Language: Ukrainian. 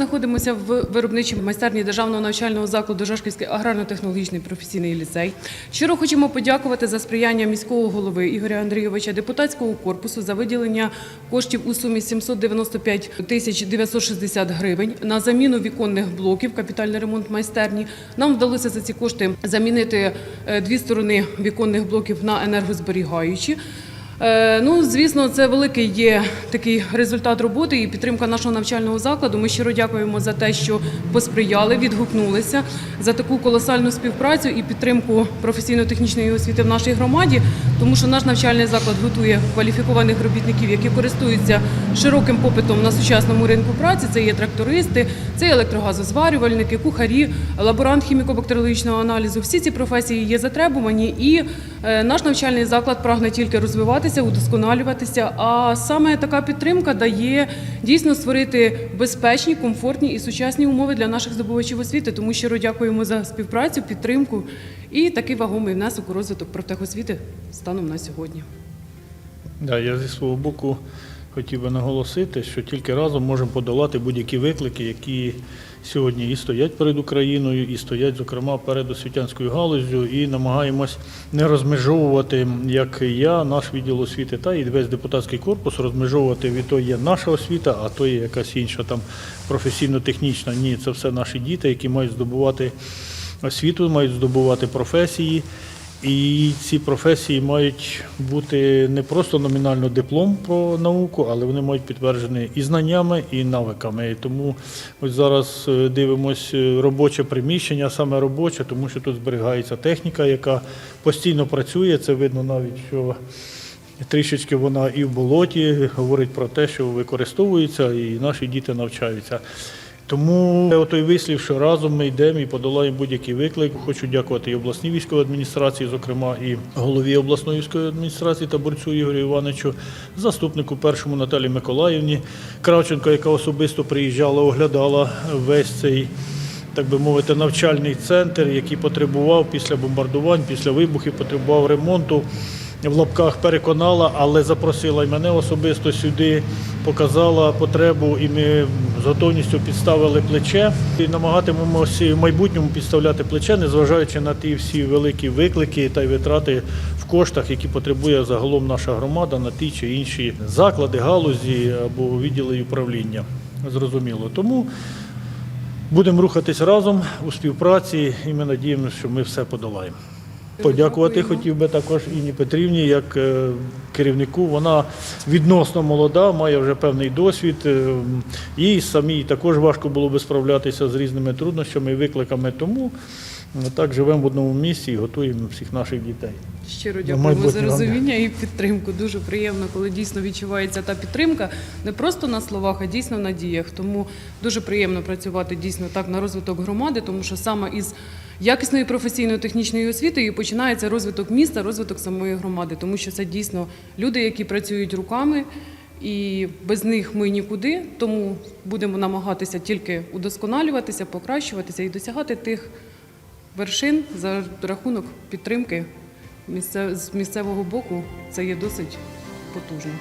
знаходимося в виробничій майстерні державного навчального закладу Жашківський аграрно-технологічний професійний ліцей. Щиро хочемо подякувати за сприяння міського голови Ігоря Андрійовича, депутатського корпусу за виділення коштів у сумі 795 тисяч 960 гривень на заміну віконних блоків, капітальний ремонт майстерні. Нам вдалося за ці кошти замінити е, дві сторони віконних блоків на енергозберігаючі. Е, Ну, звісно, це великий є такий результат роботи і підтримка нашого навчального закладу. Ми щиро дякуємо за те, що посприяли, відгукнулися за таку колосальну співпрацю і підтримку професійно-технічної освіти в нашій громаді, тому що наш навчальний заклад готує кваліфікованих робітників, які користуються широким попитом на сучасному ринку праці. Це є трактористи, це є електрогазозварювальники, кухарі, лаборант хіміко-бактеріологічного аналізу. Всі ці професії є затребувані, і е, наш навчальний заклад прагне тільки розвиватися, удосконалюватися. А саме така підтримка дає дійсно створити безпечні, комфортні і сучасні умови для наших здобувачів освіти. Тому щиро дякуємо за співпрацю, підтримку і такий вагомий внесок у розвиток профтехосвіти станом на сьогодні. Да, я зі свого боку хотів би наголосити, що тільки разом можемо подолати будь-які виклики, які сьогодні і стоять перед Україною, і стоять, зокрема, перед освітянською галуззю, і намагаємось не розмежовувати, як я, наш відділ освіти, та і весь депутатський корпус, розмежовувати від того є наша освіта, а то є якась інша там професійно-технічна. Ні, це все наші діти, які мають здобувати освіту, мають здобувати професії. І ці професії мають бути не просто номінально диплом про науку, але вони мають підтверджені і знаннями, і навиками. І тому ось зараз е, дивимось е, робоче приміщення, саме робоче, тому що тут зберігається техніка, яка постійно працює. Це видно навіть, що трішечки вона і в болоті говорить про те, що використовується, і наші діти навчаються. Тому той вислів, що разом ми йдемо і подолаємо будь-який виклик. Хочу дякувати і обласній військовій адміністрації, зокрема і голові обласної військової адміністрації та борцю Ігорю Івановичу, заступнику першому Наталі Миколаївні Кравченко, яка особисто приїжджала, оглядала весь цей. Так би мовити, навчальний центр, який потребував після бомбардувань, після вибухів, потребував ремонту. В лапках переконала, але запросила і мене особисто сюди, показала потребу, і ми з готовністю підставили плече. І намагатимемося в майбутньому підставляти плече, незважаючи на ті всі великі виклики та витрати в коштах, які потребує загалом наша громада на ті чи інші заклади, галузі або відділи управління. Зрозуміло. Тому будемо рухатись разом у співпраці, і ми надіємося, що ми все подолаємо. Подякувати хотів би також Інні Петрівні як е, керівнику. Вона відносно молода, має вже певний досвід. е, Їй самій також важко було би справлятися з різними труднощами і викликами. Тому е, так живемо в одному місці і готуємо всіх наших дітей. Щиро дякуємо за розуміння і підтримку. Дуже приємно, коли дійсно відчувається та підтримка не просто на словах, а дійсно на діях. Тому дуже приємно працювати дійсно так на розвиток громади, тому що саме із якісної професійної технічної освіти починається розвиток міста, розвиток самої громади, тому що це дійсно люди, які працюють руками. І без них ми нікуди, тому будемо намагатися тільки удосконалюватися, покращуватися і досягати тих вершин за рахунок підтримки з місцевого боку. Це є досить потужно.